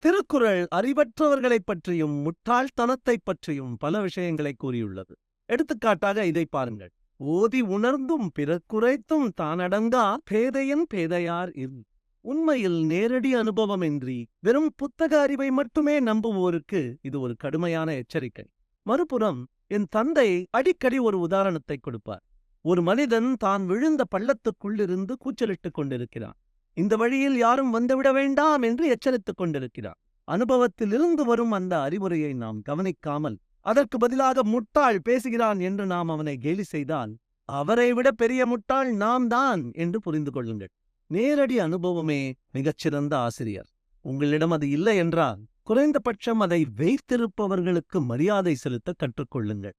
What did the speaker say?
திருக்குறள் அறிவற்றவர்களைப் பற்றியும் முட்டாள்தனத்தைப் பற்றியும் பல விஷயங்களை கூறியுள்ளது. எடுத்துக்காட்டாக இதை பாருங்கள். ஓதி உணர்ந்தும் பிறக்குறைத்தும் தானடங்கா பேதையன் பேதையார் இல் உண்மையில் நேரடி அனுபவமின்றி வெறும் புத்தக அறிவை மட்டுமே நம்புவோருக்கு இது ஒரு கடுமையான எச்சரிக்கை. மறுபுறம் என் தந்தை அடிக்கடி ஒரு உதாரணத்தை கொடுப்பார். ஒரு மனிதன் தான் விழுந்த பள்ளத்துக்குள்ளிருந்து கூச்சலிட்டுக் கொண்டிருக்கிறான். இந்த வழியில் யாரும் வந்துவிட வேண்டாம் என்று எச்சரித்துக் கொண்டிருக்கிறான் அனுபவத்திலிருந்து வரும் அந்த அறிவுரையை நாம் கவனிக்காமல் அதற்கு பதிலாக முட்டாள் பேசுகிறான் என்று நாம் அவனை கேலி செய்தால் அவரை விட பெரிய முட்டாள் நாம் தான் என்று புரிந்து கொள்ளுங்கள். நேரடி அனுபவமே மிகச்சிறந்த ஆசிரியர். உங்களிடம் அது இல்லை என்றால் குறைந்தபட்சம் அதை வைத்திருப்பவர்களுக்கு மரியாதை செலுத்த கற்றுக்கொள்ளுங்கள்